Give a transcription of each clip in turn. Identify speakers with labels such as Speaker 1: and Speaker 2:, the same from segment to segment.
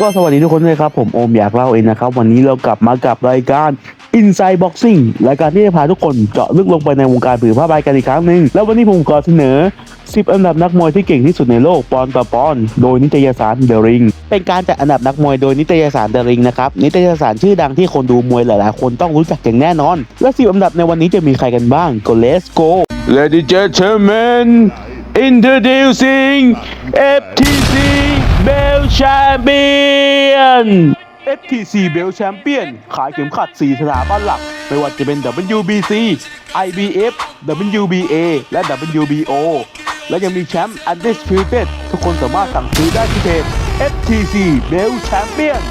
Speaker 1: ก็สวัสดีทุกคนเลยครับ ผมโอมอยากเล่าเองนะครับ วันนี้เรากลับมากับรายการ Inside Boxing รายการที่จะพาทุกคนเจาะลึกลงไปในวงการผือผ้าใบกันอีกครั้งหนึ่งแล้ววันนี้ผมขอเสนอ 10 อันดับนักมวยที่เก่งที่สุดในโลกปอนด์ต่อปอนด์โดยนิตยสารเดอะริงเป็นการจัดอันดับนักมวยโดยนิตยสารเดอะริงนะครับนิตยสารชื่อดังที่คนดูมวยหลายๆ คนต้องรู้จักอย่างแน่นอน และ 10 อันดับในวันนี้จะมีใครกันบ้างก็ let's go Ladies and gentlemen introducing FTC Belt Champion FTC Belt Champion ขายเข็มขัด 4 สถาบันหลัก ไม่ว่าจะเป็น WBC IBF WBA และ WBO และยังมีแชมป์ Undisputed ทุกคนสามารถสั่งซื้อได้ที่เพจ FTC Belt Champion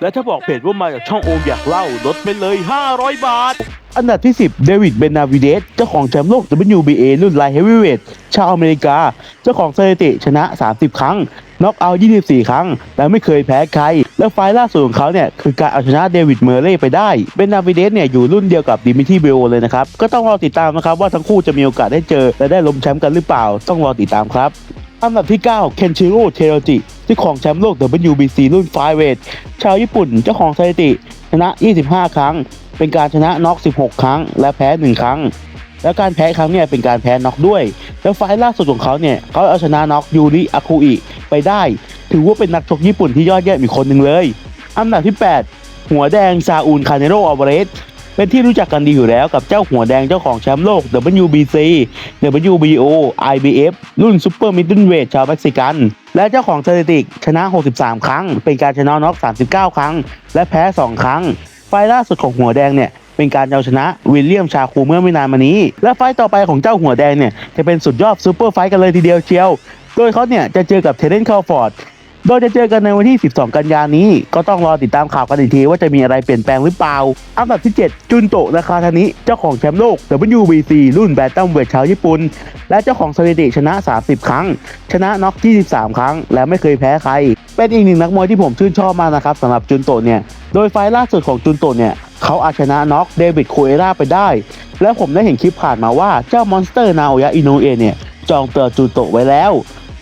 Speaker 1: และถ้าบอกเพจว่ามาจากช่องโอมอยากเล่าลดไปเลย 500 บาท อันดับที่ 10 เดวิด เบนาวิเดส เจ้าของแชมป์โลก WBA รุ่นไลท์เฮฟวีเวทชาวอเมริกา เจ้าของสถิติชนะ 30 ครั้ง น็อกเอา 24 ครั้ง และไม่เคยแพ้ใคร และไฟล์ล่าสุดของเขาเนี่ยคือการเอาชนะเดวิดเมอร์เล่ไปได้เบนนาวิเดสเนี่ยอยู่รุ่นเดียวกับดิมิทีเบโอเลยนะครับ ก็ต้องรอติดตามนะครับว่าทั้งคู่จะมีโอกาสได้เจอ และได้ล้มแชมป์กันหรือเปล่า ต้องรอติดตามครับอันดับที่ 9 เคนชิโร่เทโรจิที่ของแชมป์โลก WBC รุ่นไฟเวทชาวญี่ปุ่นเจ้าของสถิติ ชนะ 25 ครั้ง เป็นการชนะน็อก 16 ครั้ง และแพ้ 1 ครั้ง แล้วการแพ้ครั้งเนี่ยเป็นการแพ้น็อกด้วย แล้วไฟล์ล่าสุดของเขาเนี่ยเขาเอาชนะน็อกยูริอาคุอิ ไปได้ ถือว่าเป็นนักชกญี่ปุ่นที่ยอดเยี่ยมอีกคนหนึ่งเลย อันดับที่ 8 หัวแดงซาอูนคาเนโรอัลเวเรสเป็นที่รู้จักกันดีอยู่แล้วกับเจ้าหัวแดงเจ้าของแชมป์โลก WBC WBO IBF รุ่นซูเปอร์มิดเดิลเวทชาวเม็กซิกัน และเจ้าของสถิติชนะ 63 ครั้ง เป็นการชนะน็อก 39 ครั้ง และแพ้ 2 ครั้ง ไฟล่าสุดของหัวแดงเนี่ย เป็นการเอาชนะวิลเลียมชาคูเมื่อไม่นานมานี้ และไฟล์ต่อไปของเจ้าหัวแดงเนี่ยจะเป็นสุดยอดซูเปอร์ไฟท์กันเลยทีเดียวเชียว โดยเขาเนี่ยจะเจอกับเทเรนคาฟอร์ดโดยจะเจอกันในวันที่ 12 กันยานนี้ ก็ต้องรอติดตามข่าวกันอีกทีว่าจะมีอะไรเปลี่ยนแปลงหรือเปล่า อันดับที่ 7 จุนโตะนาคาทานิ เจ้าของแชมป์โลก WBC รุ่นแบตตัมเวทชาวญี่ปุ่น และเจ้าของสถิติชนะ 30 ครั้ง ชนะน็อก 23 ครั้ง และไม่เคยแพ้ใคร เป็นอีกหนึ่งนักมวยที่ผมชื่นชอบมากนะครับสำหรับจุนโตะเนี่ย โดยไฟล์ล่าสุดของจุนโตะเนี่ย เขาเอาชนะน็อกเดวิดโคเอราไปได้ และผมได้เห็นคลิปผ่านมาว่าเจ้ามอนสเตอร์นาโอยะอิโนเอเนี่ย จองเตัวจุนโตะไว้แล้ว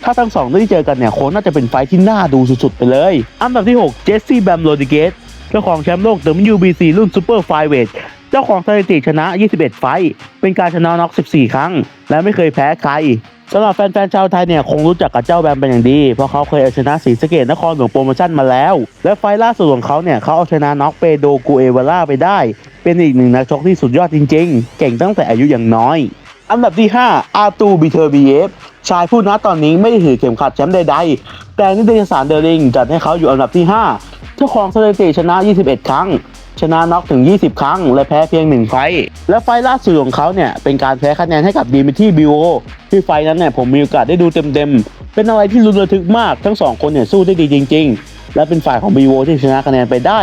Speaker 1: ถ้าทั้งสองได้เจอกันเนี่ยคงน่าจะเป็นไฟที่น่าดูสุดๆไปเลย อันดับที่ 6 เจสซี่แบมโรดิเกสเจ้าของแชมป์โลก WBC รุ่นซูเปอร์ไฟเวทเจ้าของสถิติชนะ 21 ไฟ เป็นการชนะน็อก 14 ครั้ง และไม่เคยแพ้ใคร สำหรับแฟนๆชาวไทยเนี่ยคงรู้จักกับเจ้าแบมเป็นอย่างดี เพราะเขาเคยเอาชนะศรีสะเกดนครหลวงโปรโมชั่นมาแล้ว และไฟล่าสุดของเขาเนี่ยเขาเอาชนะน็อกเปโดกูเอวาล่าไปได้ เป็นอีกหนึ่งนักชกที่สุดยอดจริงๆ เก่งตั้งแต่อายุอย่างน้อย อันดับที่ 5 อาตูบิเทอร์บีเอฟชายผู้นั้นตอนนี้ไม่ได้ถือเข็มขัดแชมป์ใดๆ แต่นิตยสารเดลิงจัดให้เขาอยู่อันดับที่ 5 เจ้าของสถิติชนะ 21 ครั้ง ชนะน็อกถึง 20 ครั้ง และแพ้เพียง 1 ไฟ และไฟล่าสุดของเขาเนี่ย เป็นการแพ้คะแนนให้กับดีมิที่บิโอที่ไฟนั้นเนี่ยผมมีโอกาสได้ดูเต็มๆ เป็นอะไรที่รุนระทึกมากทั้งสองคนเนี่ยสู้ได้ดีจริง ๆ และเป็นฝ่ายของบิโอที่ชนะคะแนนไปได้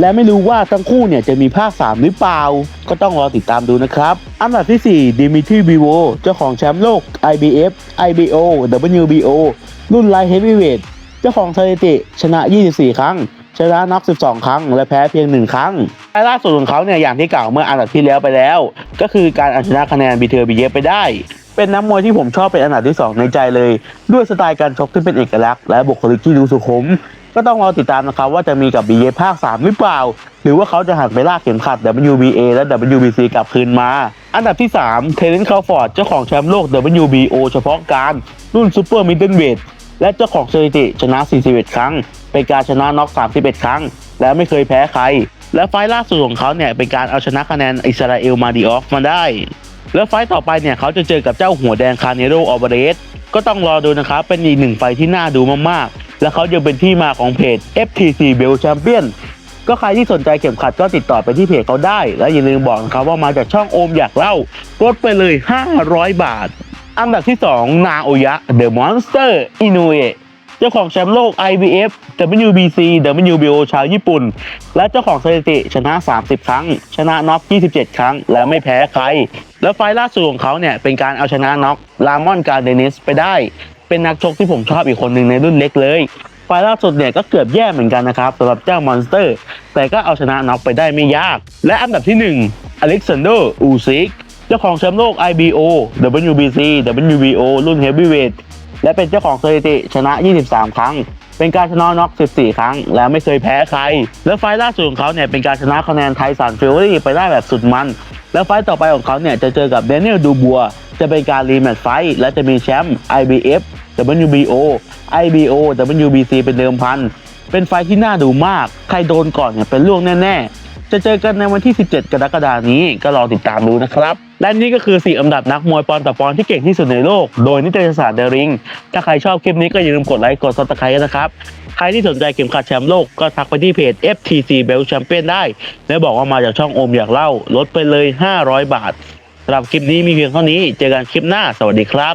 Speaker 1: และไม่รู้ว่าทั้งคู่เนี่ยจะมีภาค 3 หรือเปล่า ก็ต้องรอติดตามดูนะครับ อันดับที่ 4 ดิมิทรีบิโวเจ้าของแชมป์โลก IBF IBO WBO รุ่นไลท์เฮฟวีเวทเจ้าของสถิติชนะ 24 ครั้ง ชนะน็อก 12 ครั้ง และแพ้เพียง 1 ครั้งและล่าสุดของเขาเนี่ยอย่างที่กล่าวเมื่ออันดับที่แล้วไปแล้ว ก็คือการเอาชนะคะแนนบีเทอร์บีเยไปได้ เป็นนักมวยที่ผมชอบเป็นอันดับที่ 2 ในใจเลย ด้วยสไตล์การชกที่เป็นเอกลักษณ์และบุคลิกที่ดูสุขุม ก็ต้องรอติดตามนะครับว่าจะมีกับ BA ภาค 3 หรือเปล่า หรือว่าเขาจะหันไปลากเข็มขัด WBA และ WBC กลับคืนมา อันดับที่3เทเลนคาฟอร์ดเจ้าของแชมป์โลก WBO เฉพาะการรุ่นซูเปอร์มิดเดิลเวท และเจ้าของสถิติชนะ 41 ครั้ง เป็นการชนะน็อก 31 ครั้ง และไม่เคยแพ้ใคร และไฟล์ล่าสุดของเขาเนี่ยเป็นการเอาชนะคะแนนอิสราเอลมาดิออฟมาได้ แล้วไฟต์ต่อไปเนี่ยเขาจะเจอกับเจ้าหัวแดงคาเนโรอัลเบเรสก็ต้องรอดูนะครับ เป็นอีกหนึ่งไฟต์ที่น่าดูมากๆ และเขายังเป็นที่มาของเพจ FTC Belt Champion ก็ใครที่สนใจเข็มขัดก็ติดต่อไปที่เพจเขาได้ และอย่าลืมบอกนะครับว่ามาจากช่องโอมอยากเล่าลดไปเลย 500 บาท อันดับที่ 2 นาโอยะ The Monster Inoue เจ้าของแชมป์โลก IBF WBC WBO ชาวญี่ปุ่น และเจ้าของสถิติชนะ 30 ครั้ง ชนะน็อก 27 ครั้ง และไม่แพ้ใคร แล้วไฟล์ล่าสุดของเขาเนี่ยเป็นการเอาชนะน็อกลามอนการเดนิสไปได้ เป็นนักชกที่ผมชอบอีกคนหนึ่งในรุ่นเล็กเลย ไฟล์ล่าสุดเนี่ยก็เกือบแย่เหมือนกันนะครับสำหรับเจ้ามอนสเตอร์ แต่ก็เอาชนะน็อกไปได้ไม่ยาก และอันดับที่ 1อเล็กซานเดอร์อูซิก เจ้าของแชมป์โลก IBO WBC WBO รุ่น Heavyweight และเป็นเจ้าของสถิติชนะ 23 ครั้ง เป็นการชนะน็อก 14 ครั้ง และไม่เคยแพ้ใคร และไฟล์ล่าสุดของเขาเนี่ยเป็นการชนะคะแนนไทสันฟิลลี่ไปได้แบบสุดมัน และไฟต์ต่อไปของเขาเนี่ยจะเจอกับเดนิเอลดูบัวจะเป็นการรีแมตช์ไฟต์และจะมีแชมป์ IBF WBO IBO WBC เป็นเดิมพัน เป็นไฟต์ที่น่าดูมาก ใครโดนก่อนเนี่ยเป็นล่วงแน่ ๆ จะเจอกันในวันที่ 17 กรกฎาคมนี้ก็รอติดตามดูนะครับ และนี่ก็คือ4อันดับนักมวยปอนต่อปอนที่เก่งที่สุดในโลก โดยนิตยสารเดริง ถ้าใครชอบคลิปนี้ก็อย่าลืมกดไลค์กดซับสไครต์นะครับ ใครที่สนใจเข็มขัดแชมป์โลกก็ทักไปที่เพจ FTC Belt Champion ได้ และบอกว่ามาจากช่องโอมอยากเล่า ลดไปเลย 500 บาทสำหรับคลิปนี้มีเพียงเท่านี้ เจอกันคลิปหน้า สวัสดีครับ